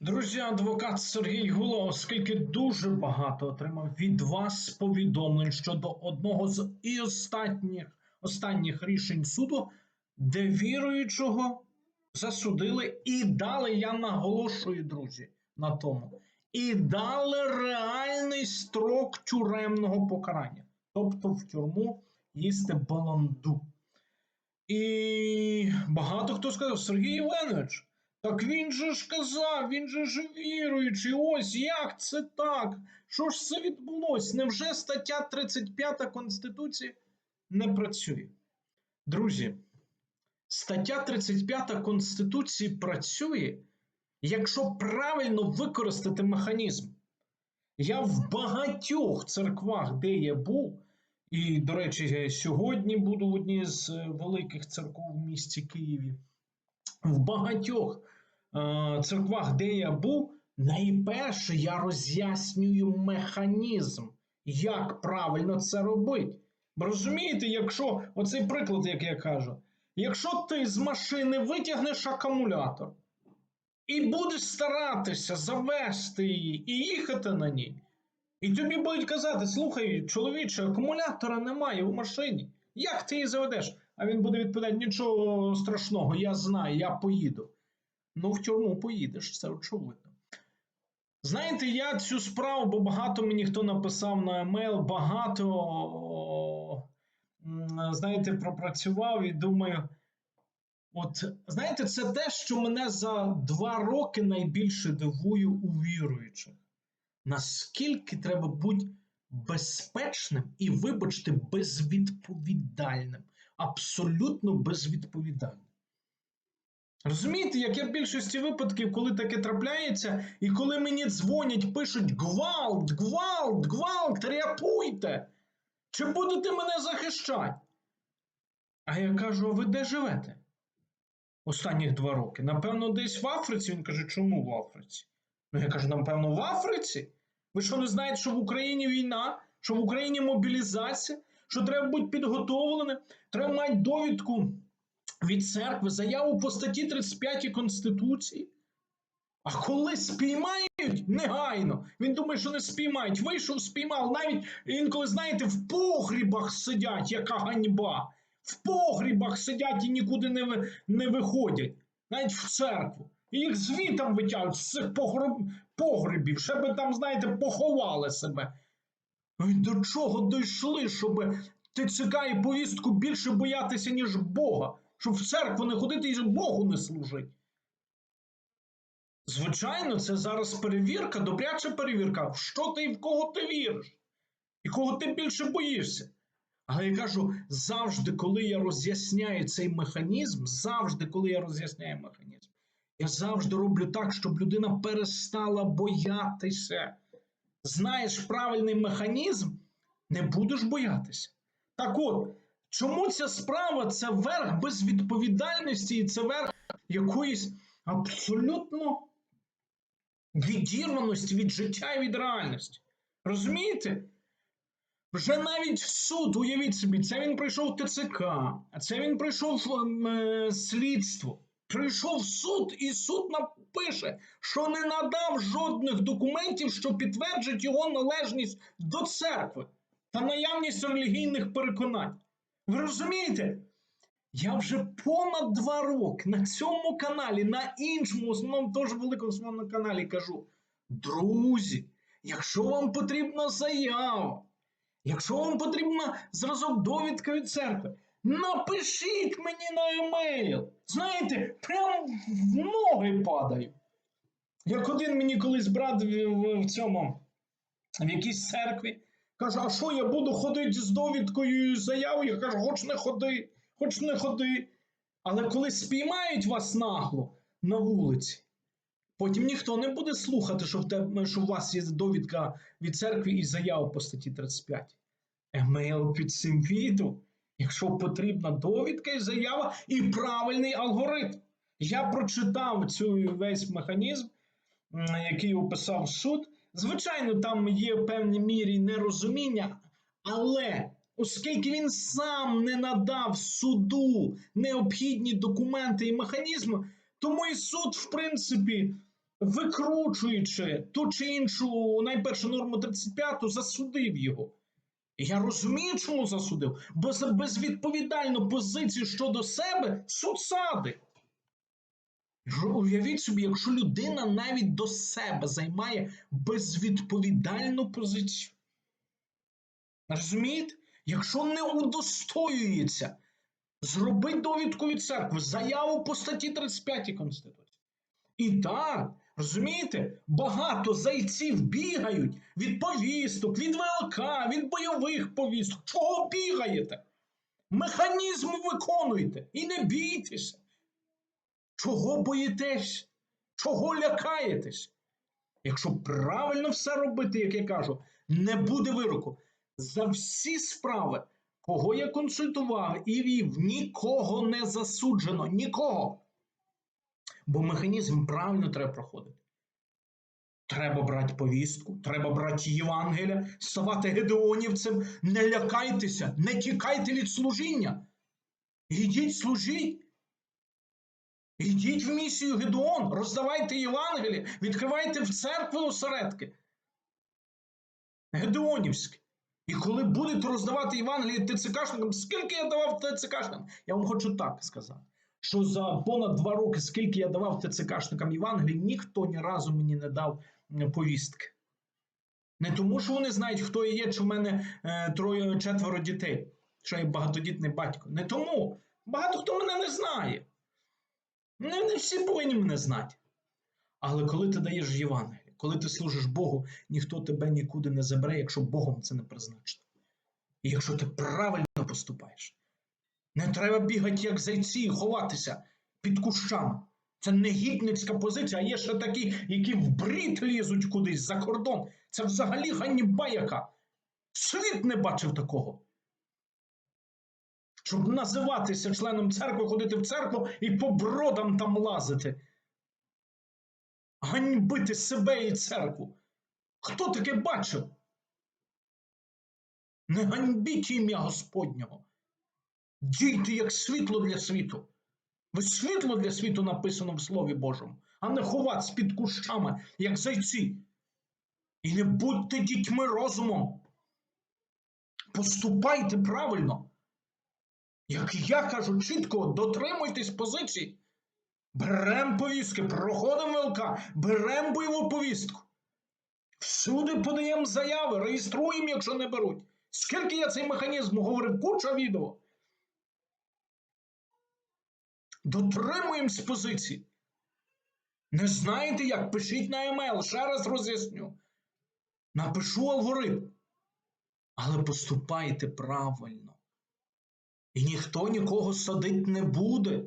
Друзі, адвокат Сергій Гула, оскільки дуже багато отримав від вас повідомлень щодо одного з і останніх, останніх рішень суду, де віруючого засудили і дали, я наголошую, друзі, на тому, і дали реальний строк тюремного покарання, тобто в тюрму їсти баланду. І багато хто сказав, Сергій Іванович, так він же ж казав, він же ж віруючий. Ось як це так? Що ж це відбулося? Невже стаття 35 Конституції не працює? Друзі, стаття 35 Конституції працює, якщо правильно використати механізм. Я в багатьох церквах, де я був, і, до речі, я сьогодні буду в одній з е, великих церков в місті Києві. В багатьох церквах, де я був, найперше я роз'яснюю механізм, як правильно це робити. Бо розумієте, якщо оцей приклад, як я кажу, якщо ти з машини витягнеш акумулятор і будеш старатися завести її і їхати на ній, і тобі будуть казати: слухай, чоловіче, акумулятора немає в машині. Як ти її заведеш? А він буде відповідати: нічого страшного, я знаю, я поїду. Ну, в тюрму поїдеш, це очевидно. Знаєте, я цю справу, бо багато мені хто написав на емейл, багато, знаєте, пропрацював і думаю. От знаєте, це те, що мене за два роки найбільше дивує у віруючих. Наскільки треба бути безпечним і, вибачте, безвідповідальним. Абсолютно безвідповідальним. Розумієте, як я в більшості випадків, коли таке трапляється, і коли мені дзвонять, пишуть гвалт, гвалт, гвалт, рятуйте! Чи будете мене захищати? А я кажу: а ви де живете? Останніх два роки. Напевно, десь в Африці. Він каже, чому в Африці? Ну, я кажу, напевно, в Африці. Ви що не знаєте, що в Україні війна, що в Україні мобілізація, що треба бути підготовленим, треба мати довідку від церкви, заяву по статті 35 Конституції. А коли спіймають негайно, він думає, що не спіймають. Вийшов, спіймав. Навіть інколи, знаєте, в погрібах сидять, яка ганьба. В погрібах сидять і нікуди не, не виходять, навіть в церкву. І їх звітом витягують з цих ще би там, знаєте, поховали себе. І до чого дійшли, щоб ТЦК і повістку більше боятися, ніж Бога, щоб в церкву не ходити і Богу не служити. Звичайно, це зараз перевірка, добряча перевірка, в що ти і в кого ти віриш, і кого ти більше боїшся. Але я кажу, завжди, коли я роз'ясняю цей механізм, завжди, коли я роз'ясняю механізм, я завжди роблю так, щоб людина перестала боятися. Знаєш правильний механізм, не будеш боятися. Так от, чому ця справа це верх безвідповідальності і це верх якоїсь абсолютно відірваності від життя і від реальності? Розумієте? Вже навіть суд, уявіть собі, це він прийшов ТЦК, а це він прийшов ем, е, слідство. Прийшов суд, і суд напише, що не надав жодних документів, що підтверджують його належність до церкви та наявність релігійних переконань. Ви розумієте? Я вже понад два роки на цьому каналі, на іншому, основному теж великому основному каналі кажу: друзі, якщо вам потрібна заява, Якщо вам потрібна зразок довідка від церкви, напишіть мені на емейл. Знаєте, прямо в ноги падаю. Як один мені колись брат в, в, в цьому, в якійсь церкві, каже: а що я буду ходити з довідкою і заявою? Я кажу, хоч не ходи, хоч не ходи. Але коли спіймають вас нагло на вулиці, Потім ніхто не буде слухати, що в тебе, що у вас є довідка від церкви і заява по статті 35. Емейл під цим відео. Якщо потрібна довідка і заява, і правильний алгоритм. Я прочитав цю весь механізм, який описав суд. Звичайно, там є в певній мірі нерозуміння, але оскільки він сам не надав суду необхідні документи і механізми, тому і суд, в принципі, викручуючи ту чи іншу найпершу норму 35, засудив його. Я розумію, чому засудив, бо за безвідповідальну позицію щодо себе суд садить. Уявіть собі, якщо людина навіть до себе займає безвідповідальну позицію. Розумієте? Якщо не удостоюється, зробить довідку від церкви, заяву по статті 35 Конституції. І так, розумієте, багато зайців бігають від повісток, від ВЛК, від бойових повісток. Чого бігаєте? Механізм виконуйте і не бійтеся. Чого боїтесь? Чого лякаєтесь? Якщо правильно все робити, як я кажу, не буде вироку. За всі справи, кого я консультував і вів, нікого не засуджено, нікого. Бо механізм правильно треба проходити. Треба брати повістку, треба брати Євангелія, ставати гедеонівцем, не лякайтеся, не тікайте від служіння. Ідіть служіть. Ідіть в місію Гедеон, роздавайте Євангеліє, відкривайте в церкви осередки. Гедеонівське. І коли будете роздавати Євангеліє ТЦКшникам, скільки я давав ТЦКшникам? Я вам хочу так сказати, що за понад два роки, скільки я давав ТЦКшникам Євангелії, ніхто ні разу мені не дав повістки. Не тому, що вони знають, хто я є, чи в мене е, троє четверо дітей, що я багатодітний батько. Не тому. Багато хто мене не знає. Не, не всі повинні мене знати. Але коли ти даєш Євангеліє, коли ти служиш Богу, ніхто тебе нікуди не забере, якщо Богом це не призначено. І якщо ти правильно поступаєш, не треба бігати, як зайці, і ховатися під кущами. Це негідницька позиція, а є ще такі, які в брід лізуть кудись за кордон. Це взагалі ганьба яка. Світ не бачив такого. Щоб називатися членом церкви, ходити в церкву і по бродам там лазити. Ганьбити себе і церкву. Хто таке бачив? Не ганьбіть ім'я Господнього. Дійте як світло для світу. Ви світло для світу написано в Слові Божому, а не ховатися під кущами, як зайці. І не будьте дітьми розумом. Поступайте правильно. Як я кажу чітко, дотримуйтесь позицій. Берем повістки, проходимо ВЛК, берем бойову повістку. Всюди подаємо заяви, реєструємо, якщо не беруть. Скільки я цей механізм говорив, куча відео. Дотримуємось позиції. Не знаєте як? Пишіть на емейл, ще раз роз'ясню. Напишу алгоритм. Але поступайте правильно. І ніхто нікого садить не буде.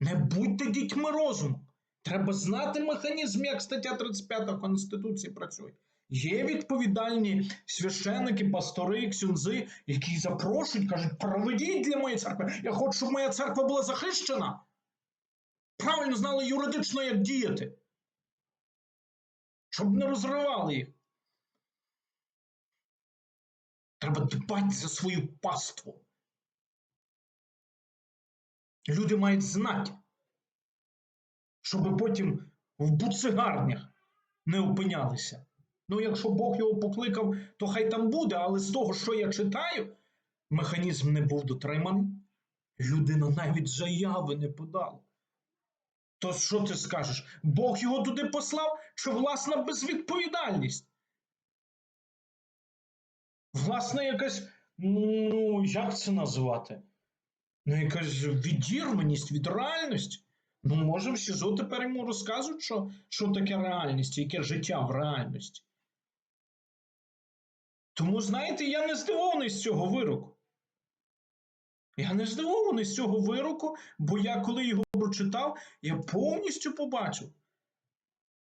Не будьте дітьми розуму. Треба знати механізм, як стаття 35 Конституції працює. Є відповідальні священники, пастори, ксюнзи, які запрошують, кажуть, проведіть для моєї церкви. Я хочу, щоб моя церква була захищена. Правильно знали юридично, як діяти. Щоб не розривали їх. Треба дбати за свою паству. Люди мають знати, щоб потім в буцегарнях не опинялися. Ну, якщо Бог його покликав, то хай там буде, але з того, що я читаю, механізм не був дотриманий. Людина навіть заяви не подала. То що ти скажеш? Бог його туди послав, чи власна безвідповідальність? Власна якась, ну, як це назвати? Ну, якась відірваність від реальності. Ну, може, в СІЗО тепер йому розказують, що, що таке реальність, яке життя в реальності. Тому, знаєте, я не здивований з цього вироку. Я не здивований з цього вироку, бо я, коли його прочитав, я повністю побачив,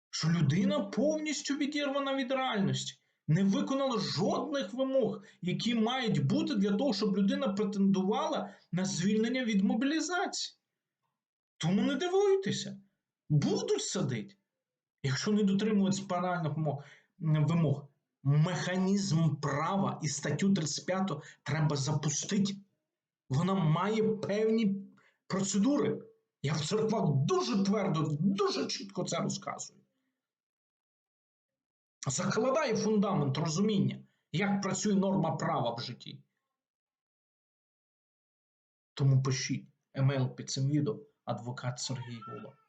що людина повністю відірвана від реальності, не виконала жодних вимог, які мають бути для того, щоб людина претендувала на звільнення від мобілізації. Тому не дивуйтеся, будуть садити, якщо не дотримуються паральних вимог-. Механізм права і статтю 35 треба запустити. Вона має певні процедури. Я в церквах дуже твердо, дуже чітко це розказую. Закладає фундамент розуміння, як працює норма права в житті. Тому пишіть емейл під цим відео адвокат Сергій Гула.